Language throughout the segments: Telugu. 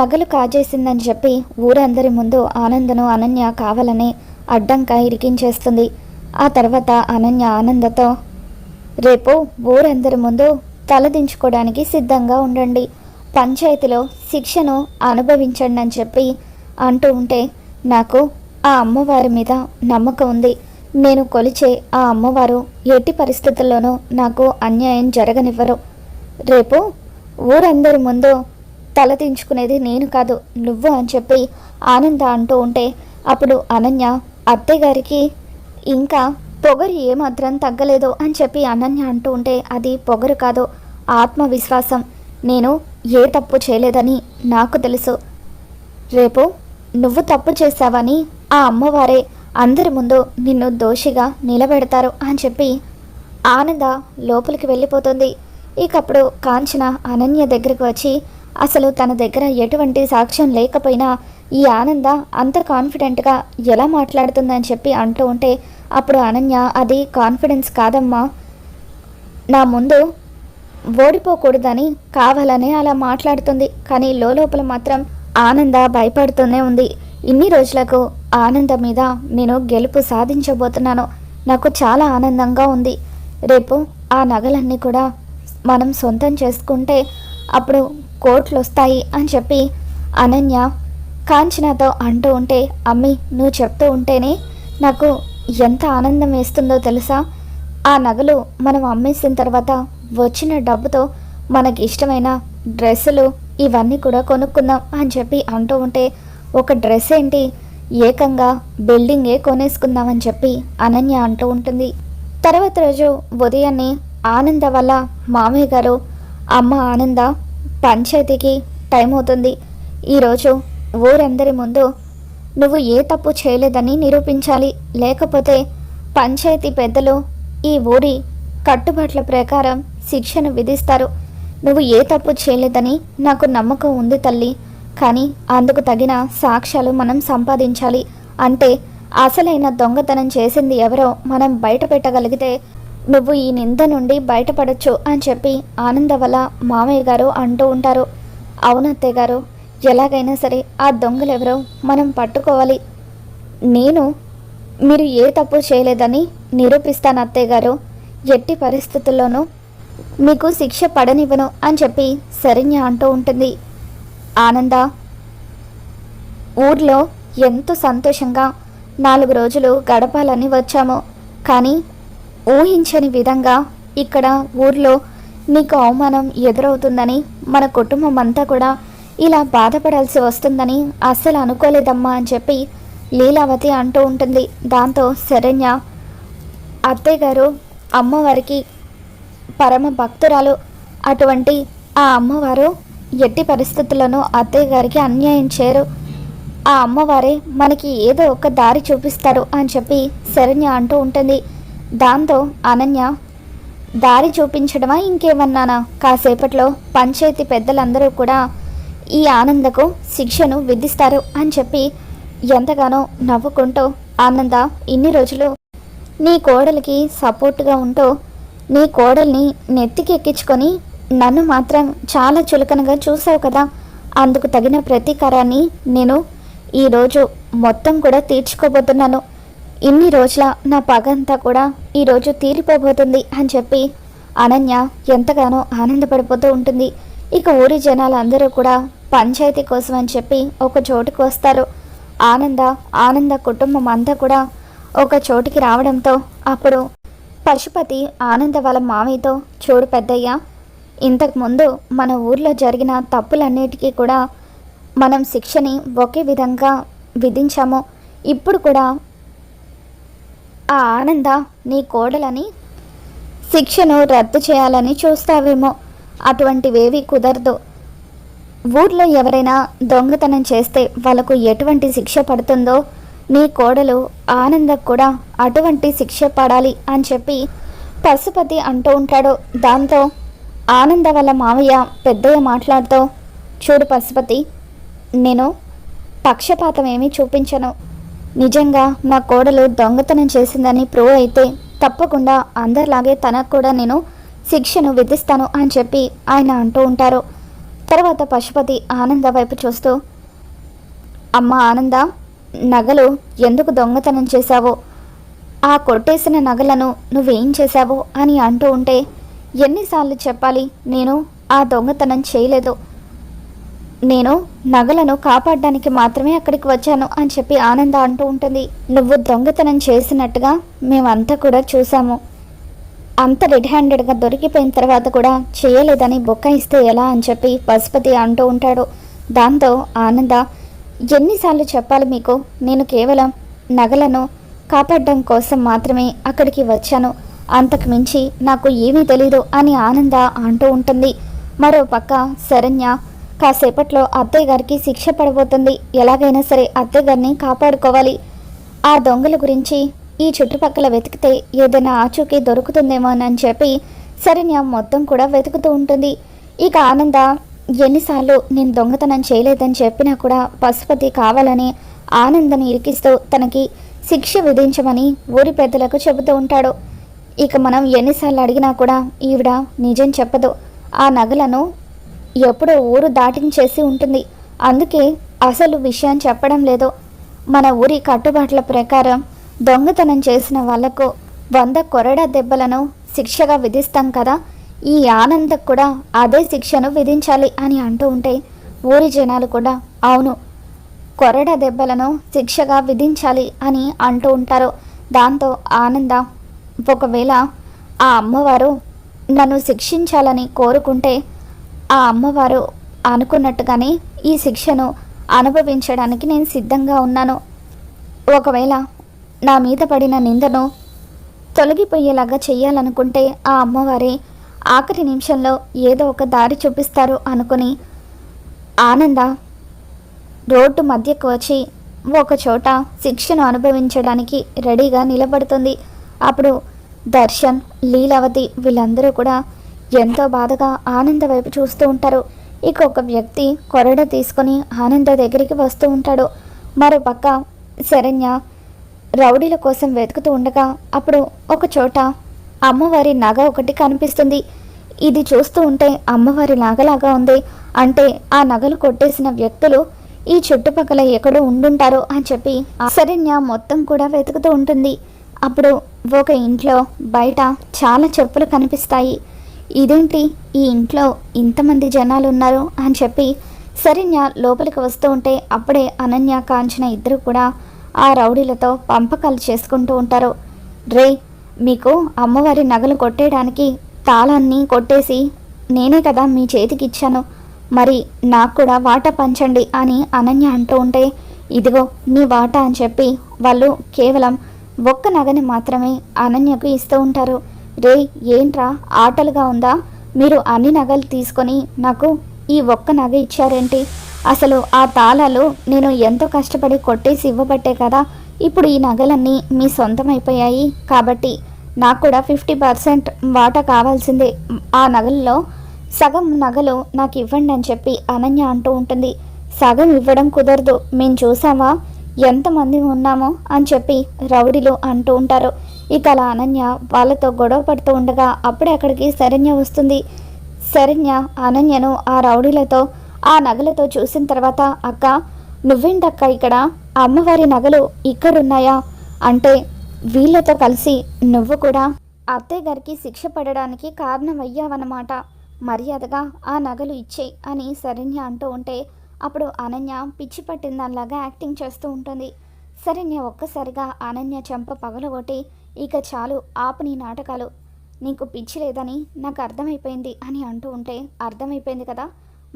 నగలు కాజేసిందని చెప్పి ఊరందరి ముందు ఆనందను అనన్య కావాలని అడ్డంగా ఇరికించేస్తుంది. ఆ తర్వాత అనన్య ఆనందతో రేపు ఊరందరి ముందు తలదించుకోవడానికి సిద్ధంగా ఉండండి. పంచాయతీలో శిక్షను అనుభవించండి అని చెప్పి అంటూ ఉంటే నాకు ఆ అమ్మవారి మీద నమ్మకం ఉంది. నేను కొలిచే ఆ అమ్మవారు ఎట్టి పరిస్థితుల్లోనూ నాకు అన్యాయం జరగనివ్వరు. రేపు ఊరందరి ముందు తలదించుకునేది నేను కాదు నువ్వు అని చెప్పి ఆనంద అంటూ ఉంటే అప్పుడు అనన్య అత్తయ్య గారికి ఇంకా పొగరు ఏమాత్రం తగ్గలేదు అని చెప్పి అనన్య అంటూ ఉంటే అది పొగరు కాదు ఆత్మవిశ్వాసం. నేను ఏ తప్పు చేయలేదని నాకు తెలుసు. రేపు నువ్వు తప్పు చేశావని ఆ అమ్మవారే అందరి ముందు నిన్ను దోషిగా నిలబెడతారు అని చెప్పి ఆనంద లోపలికి వెళ్ళిపోతుంది. ఇకప్పుడు కాంచన అనన్య దగ్గరికి వచ్చి అసలు తన దగ్గర ఎటువంటి సాక్ష్యం లేకపోయినా ఈ ఆనంద అంత కాన్ఫిడెంట్గా ఎలా మాట్లాడుతుందని చెప్పి అంటూ ఉంటే అప్పుడు అనన్య అది కాన్ఫిడెన్స్ కాదమ్మా. నా ముందు ఓడిపోకూడదని కావాలనే అలా మాట్లాడుతుంది. కానీ లోపల మాత్రం ఆనంద భయపడుతూనే ఉంది. ఇన్ని రోజులకు ఆనంద మీద నేను గెలుపు సాధించబోతున్నాను. నాకు చాలా ఆనందంగా ఉంది. రేపు ఆ నగలన్నీ కూడా మనం సొంతం చేసుకుంటే అప్పుడు కోట్లు వస్తాయి అని చెప్పి అనన్య కాంచనతో అంటూ ఉంటే అమ్మి నువ్వు చెప్తూ ఉంటేనే నాకు ఎంత ఆనందం వేస్తుందో తెలుసా? ఆ నగలు మనం అమ్మేసిన తర్వాత వచ్చిన డబ్బుతో మనకి ఇష్టమైన డ్రెస్సులు ఇవన్నీ కూడా కొనుక్కుందాం అని చెప్పి అంటూ ఉంటే ఒక డ్రెస్ ఏంటి? ఏకంగా బిల్డింగే కొనేసుకుందామని చెప్పి అనన్య అంటూ ఉంటుంది. తర్వాత రోజు ఉదయాన్నే ఆనంద వల్ల మామయ్య గారు అమ్మ ఆనంద పంచాయతీకి టైం అవుతుంది. ఈరోజు ఊరందరి ముందు నువ్వు ఏ తప్పు చేయలేదని నిరూపించాలి. లేకపోతే పంచాయతీ పెద్దలు ఈ ఊరి కట్టుబాట్ల ప్రకారం శిక్షను విధిస్తారు. నువ్వు ఏ తప్పు చేయలేదని నాకు నమ్మకం ఉంది తల్లి. కానీ అందుకు తగిన సాక్ష్యాలు మనం సంపాదించాలి. అంటే అసలైన దొంగతనం చేసింది ఎవరో మనం బయట పెట్టగలిగితే నువ్వు ఈ నింద నుండి బయటపడచ్చు అని చెప్పి ఆనంద వల్ల మామయ్య గారు అంటూ ఉంటారు. అవునత్తయ్య గారు ఎలాగైనా సరే ఆ దొంగలెవరో మనం పట్టుకోవాలి. నేను మీరు ఏ తప్పు చేయలేదని నిరూపిస్తాను అత్తయ్య గారు. ఎట్టి పరిస్థితుల్లోనూ మీకు శిక్ష పడనివ్వను అని చెప్పి శరణ్య అంటూ ఉంటుంది. ఆనంద ఊర్లో ఎంతో సంతోషంగా నాలుగు రోజులు గడపాలని వచ్చాము. కానీ ఊహించని విధంగా ఇక్కడ ఊర్లో నీకు అవమానం ఎదురవుతుందని మన కుటుంబం అంతా కూడా ఇలా బాధపడాల్సి వస్తుందని అస్సలు అనుకోలేదమ్మా అని చెప్పి లీలావతి అంటూ ఉంటుంది. దాంతో శరణ్య అత్తయ్య గారు అమ్మవారికి పరమ భక్తురాలు. అటువంటి ఆ అమ్మవారు ఎట్టి పరిస్థితుల్లోనూ అత్తయ్య గారికి అన్యాయం చేయరు. ఆ అమ్మవారే మనకి ఏదో ఒక దారి చూపిస్తారు అని చెప్పి శరణ్య అంటూ ఉంటుంది. దాంతో అనన్య దారి చూపించడమా ఇంకేమన్నానా? కాసేపట్లో పంచాయతీ పెద్దలందరూ కూడా ఈ ఆనందకు శిక్షను విధిస్తారు అని చెప్పి ఎంతగానో నవ్వుకుంటూ ఆనంద ఇన్ని రోజులు నీ కోడలికి సపోర్ట్గా ఉంటూ నీ కోడల్ని నెత్తికి ఎక్కించుకొని నన్ను మాత్రం చాలా చులకనగా చూసావు కదా. అందుకు తగిన ప్రతీకారాన్ని నేను ఈరోజు మొత్తం కూడా తీర్చుకోబోతున్నాను. ఇన్ని రోజుల నా పగ అంతా కూడా ఈరోజు తీరిపోబోతుంది అని చెప్పి అనన్య ఎంతగానో ఆనందపడిపోతూ ఉంటుంది. ఇక ఊరి జనాలందరూ కూడా పంచాయతీ కోసం అని చెప్పి ఒక చోటుకు వస్తారు. ఆనంద ఆనంద కుటుంబం అంతా కూడా ఒక చోటికి రావడంతో అప్పుడు పశుపతి ఆనంద వాళ్ళ మామయ్యతో చూడు పెద్దయ్య ఇంతకుముందు మన ఊర్లో జరిగిన తప్పులన్నిటికీ కూడా మనం శిక్షని ఒకే విధంగా విధించాము. ఇప్పుడు కూడా ఆ ఆనంద నీ కోడలని శిక్షను రద్దు చేయాలని చూస్తావేమో. అటువంటివేవి కుదరదు. ఊర్లో ఎవరైనా దొంగతనం చేస్తే వాళ్ళకు ఎటువంటి శిక్ష పడుతుందో నీ కోడలు ఆనందకు కూడా అటువంటి శిక్ష పడాలి అని చెప్పి పశుపతి అంటూ ఉంటాడు. దాంతో ఆనంద వాళ్ళ మావయ్య పెద్దయ్య మాట్లాడుతూ చూడు పశుపతి నేను పక్షపాతం ఏమీ చూపించను. నిజంగా నా కోడలు దొంగతనం చేసిందని ప్రూవ్ అయితే తప్పకుండా అందరిలాగే తనకు కూడా నేను శిక్షను విధిస్తాను అని చెప్పి ఆయన అంటూ ఉంటారు. తర్వాత పశుపతి ఆనంద వైపు చూస్తూ అమ్మ ఆనంద నగలు ఎందుకు దొంగతనం చేశావో? ఆ కొట్టేసిన నగలను నువ్వేం చేశావు? అని అంటూ ఉంటే ఎన్నిసార్లు చెప్పాలి నేను ఆ దొంగతనం చేయలేదు. నేను నగలను కాపాడడానికి మాత్రమే అక్కడికి వచ్చాను అని చెప్పి ఆనంద అంటూ ఉంటుంది. నువ్వు దొంగతనం చేసినట్టుగా మేమంతా కూడా చూసాము అంత రెడ్ హ్యాండెడ్గా దొరికిపోయిన తర్వాత కూడా చేయలేదని బొక్క ఇస్తే ఎలా అని చెప్పి పశుపతి అంటూ ఉంటాడు. దాంతో ఆనంద ఎన్నిసార్లు చెప్పాలి మీకు? నేను కేవలం నగలను కాపాడడం కోసం మాత్రమే అక్కడికి వచ్చాను. అంతకు మించి నాకు ఏమీ తెలీదు అని ఆనంద అంటూ ఉంటుంది. మరో పక్క శరణ్య కాసేపట్లో అత్తయ్య గారికి శిక్ష పడబోతుంది. ఎలాగైనా సరే అత్తయ్య గారిని కాపాడుకోవాలి. ఆ దొంగల గురించి ఈ చుట్టుపక్కల వెతికితే ఏదైనా ఆచూకీ దొరుకుతుందేమో అని చెప్పి శరణ్య మొత్తం కూడా వెతుకుతూ ఉంటుంది. ఇక ఆనంద ఎన్నిసార్లు నేను దొంగతనం చేయలేదని చెప్పినా కూడా పశుపతి కావాలని ఆనందని ఇరికిస్తూ తనకి శిక్ష విధించమని ఊరి పెద్దలకు చెబుతూ ఉంటాడు. ఇక మనం ఎన్నిసార్లు అడిగినా కూడా ఈవిడ నిజం చెప్పదు. ఆ నగలను ఎప్పుడో ఊరు దాటించేసి ఉంటుంది. అందుకే అసలు విషయం చెప్పడం లేదు. మన ఊరి కట్టుబాట్ల ప్రకారం దొంగతనం చేసిన వాళ్ళకు వంద కొరడా దెబ్బలను శిక్షగా విధిస్తాం కదా. ఈ ఆనందకు కూడా అదే శిక్షను విధించాలి అని అంటూ ఉంటే ఊరి జనాలు కూడా అవును కొరడ దెబ్బలను శిక్షగా విధించాలి అని అంటూ ఉంటారు. దాంతో ఆనంద ఒకవేళ ఆ అమ్మవారు నన్ను శిక్షించాలని కోరుకుంటే ఆ అమ్మవారు అనుకున్నట్టుగానే ఈ శిక్షను అనుభవించడానికి నేను సిద్ధంగా ఉన్నాను. ఒకవేళ నా మీద పడిన నిందను తొలగిపోయేలాగా చేయాలనుకుంటే ఆ అమ్మవారే ఆఖరి నిమిషంలో ఏదో ఒక దారి చూపిస్తారు అనుకుని ఆనంద రోడ్డు మధ్యకు వచ్చి ఒక చోట శిక్షను అనుభవించడానికి రెడీగా నిలబడుతుంది. అప్పుడు దర్శన్ లీలావతి వీళ్ళందరూ కూడా ఎంతో బాధగా ఆనంద వైపు చూస్తూ ఉంటారు. ఇక ఒక వ్యక్తి కొరడ తీసుకొని ఆనంద దగ్గరికి వస్తూ ఉంటాడు. మరోపక్క శరణ్య రౌడీల కోసం వెతుకుతూ ఉండగా అప్పుడు ఒక చోట అమ్మవారి నగ ఒకటి కనిపిస్తుంది. ఇది చూస్తూ ఉంటే అమ్మవారి నగలాగా ఉంది. అంటే ఆ నగలు కొట్టేసిన వ్యక్తులు ఈ చుట్టుపక్కల ఎక్కడో ఉండుంటారు అని చెప్పి శరణ్య మొత్తం కూడా వెతుకుతూ ఉంటుంది. అప్పుడు ఒక ఇంట్లో బయట చాలా చెప్పులు కనిపిస్తాయి. ఇదేంటి? ఈ ఇంట్లో ఇంతమంది జనాలు ఉన్నారు అని చెప్పి శరణ్య లోపలికి వస్తూ ఉంటే అప్పుడే అనన్య కాంచన ఇద్దరు కూడా ఆ రౌడీలతో పంపకాలు చేసుకుంటూ ఉంటారు. రే మీకు అమ్మవారి నగలు కొట్టేయడానికి తాళాన్ని కొట్టేసి నేనే కదా మీ చేతికి ఇచ్చాను. మరి నాకు కూడా వాటా పంచండి అని అనన్య అంటూ ఉంటే ఇదిగో నీ వాటా అని చెప్పి వాళ్ళు కేవలం ఒక్క నగని మాత్రమే అనన్యకు ఇస్తూ ఉంటారు. రే ఏంట్రా? ఆటలుగా ఉందా? మీరు అన్ని నగలు తీసుకొని నాకు ఈ ఒక్క నగ ఇచ్చారేంటి? అసలు ఆ తాళాలు నేను ఎంతో కష్టపడి కొట్టేసి ఇవ్వబట్టే కదా ఇప్పుడు ఈ నగలన్నీ మీ సొంతమైపోయాయి. కాబట్టి నాకు కూడా ఫిఫ్టీ పర్సెంట్ వాటా కావాల్సిందే. ఆ నగల్లో సగం నగలు నాకు ఇవ్వండి అని చెప్పి అనన్య అంటూ ఉంటుంది. సగం ఇవ్వడం కుదరదు. మేము చూసావా? ఎంతమంది ఉన్నామో అని చెప్పి రౌడీలు అంటూ ఉంటారు. ఇక అలా అనన్య వాళ్ళతో గొడవ పడుతూ ఉండగా అప్పుడే అక్కడికి శరణ్య వస్తుంది. శరణ్య అనన్యను ఆ రౌడీలతో ఆ నగలతో చూసిన తర్వాత అక్క నువ్వేంటక్క ఇక్కడ? అమ్మవారి నగలు ఇక్కడున్నాయా? అంటే వీళ్ళతో కలిసి నువ్వు కూడా అత్తయ్య గారికి శిక్ష పడడానికి కారణమయ్యావన్నమాట. మర్యాదగా ఆ నగలు ఇచ్చేయి అని శరణ్య అంటూ ఉంటే అప్పుడు అనన్య పిచ్చి పట్టిందానిలాగా యాక్టింగ్ చేస్తూ ఉంటుంది. శరణ్య ఒక్కసారిగా అనన్య చెంప పగలగొట్టి ఇక చాలు ఆపు నీ నాటకాలు. నీకు పిచ్చి లేదని నాకు అర్థమైపోయింది అని అంటూ ఉంటే అర్థమైపోయింది కదా.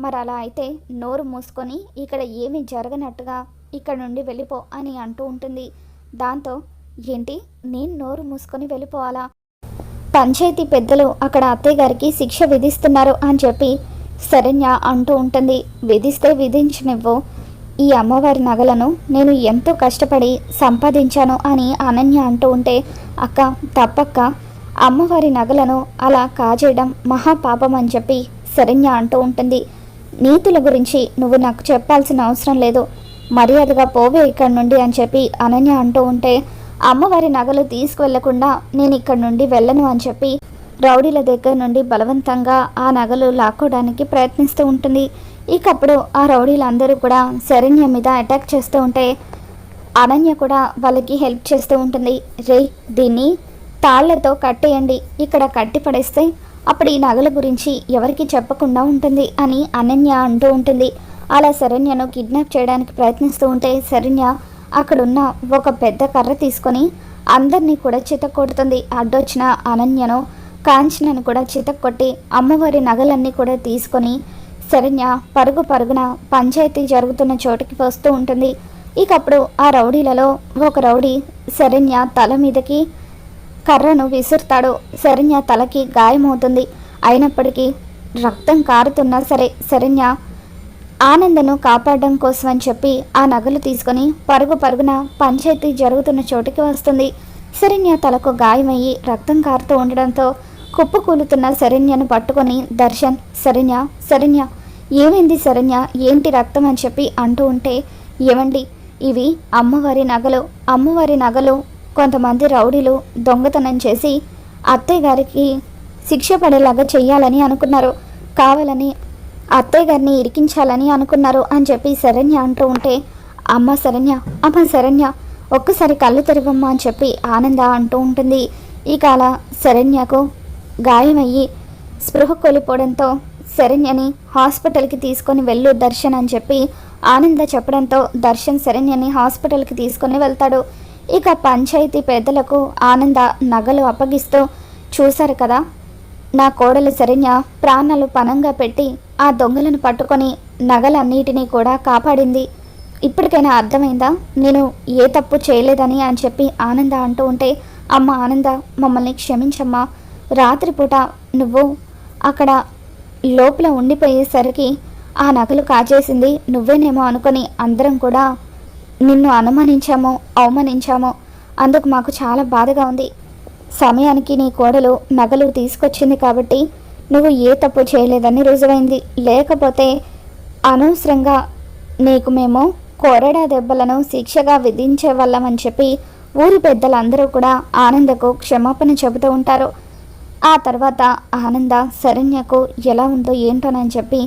మరి అలా అయితే నోరు మూసుకొని ఇక్కడ ఏమీ జరగనట్టుగా ఇక్కడ నుండి వెళ్ళిపో అని అంటూ ఉంటుంది. దాంతో ఏంటి? నేను నోరు మూసుకొని వెళ్ళిపోవాలా? పంచాయతీ పెద్దలు అక్కడ అత్తయ్య గారికి శిక్ష విధిస్తున్నారు అని చెప్పి శరణ్య అంటూ ఉంటుంది. విధిస్తే విధించనివ్వు. ఈ అమ్మవారి నగలను నేను ఎంతో కష్టపడి సంపాదించాను అని అనన్య అంటూ ఉంటే అక్క తప్పక్క అమ్మవారి నగలను అలా కాజేయడం మహాపాపం అని చెప్పి శరణ్య అంటూ ఉంటుంది. నీతుల గురించి నువ్వు నాకు చెప్పాల్సిన అవసరం లేదు. మర్యాదగా పోవే ఇక్కడి నుండి అని చెప్పి అనన్య అంటూ ఉంటే అమ్మవారి నగలు తీసుకువెళ్ళకుండా నేను ఇక్కడి నుండి వెళ్ళను అని చెప్పి రౌడీల దగ్గర నుండి బలవంతంగా ఆ నగలు లాక్కోవడానికి ప్రయత్నిస్తూ ఉంటుంది. ఇకప్పుడు ఆ రౌడీలందరూ కూడా శరణ్య మీద అటాక్ చేస్తూ ఉంటే అనన్య కూడా వాళ్ళకి హెల్ప్ చేస్తూ ఉంటుంది. రే దీన్ని తాళ్ళతో కట్టేయండి. ఇక్కడ కట్టి పడేస్తే అప్పుడు ఈ నగల గురించి ఎవరికి చెప్పకుండా ఉంటుంది అని అనన్య అంటూ ఉంటుంది. అలా శరణ్యను కిడ్నాప్ చేయడానికి ప్రయత్నిస్తూ ఉంటే శరణ్య అక్కడున్న ఒక పెద్ద కర్ర తీసుకొని అందరినీ కూడా చితక్కొడుతుంది. అడ్డొచ్చిన అనన్యను కాంచనను కూడా చితక్కొట్టి అమ్మవారి నగలన్నీ కూడా తీసుకొని శరణ్య పరుగు పరుగున పంచాయతీ జరుగుతున్న చోటుకి వస్తూ ఉంటుంది. ఇకప్పుడు ఆ రౌడీలలో ఒక రౌడీ శరణ్య తల మీదకి కర్రను విసురుతాడు. శరణ్య తలకి గాయమవుతుంది. అయినప్పటికీ రక్తం కారుతున్నా సరే శరణ్య ఆనందను కాపాడడం కోసం అని చెప్పి ఆ నగలు తీసుకొని పరుగు పరుగున పంచాయతీ జరుగుతున్న చోటుకి వస్తుంది. శరణ్య తలకు గాయమయ్యి రక్తం కారుతూ ఉండడంతో కుప్పకూలుతున్న శరణ్యను పట్టుకొని దర్శన్ శరణ్య శరణ్య ఏమైంది శరణ్య? ఏంటి రక్తం? అని చెప్పి అంటూ ఉంటే ఏమండి ఇవి అమ్మవారి నగలు అమ్మవారి నగలు. కొంతమంది రౌడీలు దొంగతనం చేసి అత్తయ్య గారికి శిక్ష పడేలాగా చేయాలని అనుకున్నారు కావాలని అత్తయ్య గారిని ఇరికించాలని అనుకున్నారు అని చెప్పి శరణ్య అంటూ ఉంటే అమ్మ శరణ్య అమ్మ శరణ్య ఒక్కసారి కళ్ళు తెరవమ్మా అని చెప్పి ఆనంద అంటూ ఉంటుంది. ఇక అలా శరణ్యకు గాయమయ్యి స్పృహ కోల్పోవడంతో శరణ్యని హాస్పిటల్కి తీసుకొని వెళ్ళు దర్శన్ అని చెప్పి ఆనంద చెప్పడంతో దర్శన్ శరణ్యని హాస్పిటల్కి తీసుకొని వెళ్తాడు. ఇక పంచాయతీ పెద్దలకు ఆనంద నగలు అప్పగిస్తూ చూశారు కదా నా కోడలు శరణ్య ప్రాణాలు పనంగా పెట్టి ఆ దొంగలను పట్టుకొని నగలన్నిటినీ కూడా కాపాడింది. ఇప్పటికైనా అర్థమైందా? నేను ఏ తప్పు చేయలేదని అని చెప్పి ఆనంద అంటూ ఉంటే అమ్మ ఆనంద మమ్మల్ని క్షమించమ్మా రాత్రిపూట నువ్వు అక్కడ లోపల ఉండిపోయేసరికి ఆ నగలు కాజేసింది నువ్వేనేమో అనుకొని అందరం కూడా నిన్ను అనుమానించాము అవమానించాము. అందుకు మాకు చాలా బాధగా ఉంది. సమయానికి నీ కోడలు నగలు తీసుకొచ్చింది కాబట్టి నువ్వు ఏ తప్పు చేయలేదని రుజువైంది. లేకపోతే అనవసరంగా నీకు మేము కొరడా దెబ్బలను శిక్షగా విధించే వాళ్ళమని చెప్పి ఊరి పెద్దలందరూ కూడా ఆనందకు క్షమాపణ చెబుతూ ఉంటారు. ఆ తర్వాత ఆనంద శరణ్యకు ఎలా ఉందో ఏంటోనని చెప్పి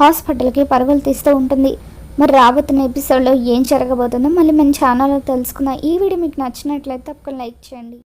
హాస్పిటల్కి పరుగులు తీస్తూ ఉంటుంది. మరి రాబోతున్న ఎపిసోడ్లో ఏం జరగబోతుందో మళ్ళీ మన ఛానల్లో తెలుసుకుందాం. ఈ వీడియో మీకు నచ్చినట్లయితే తప్పకుండా లైక్ చేయండి.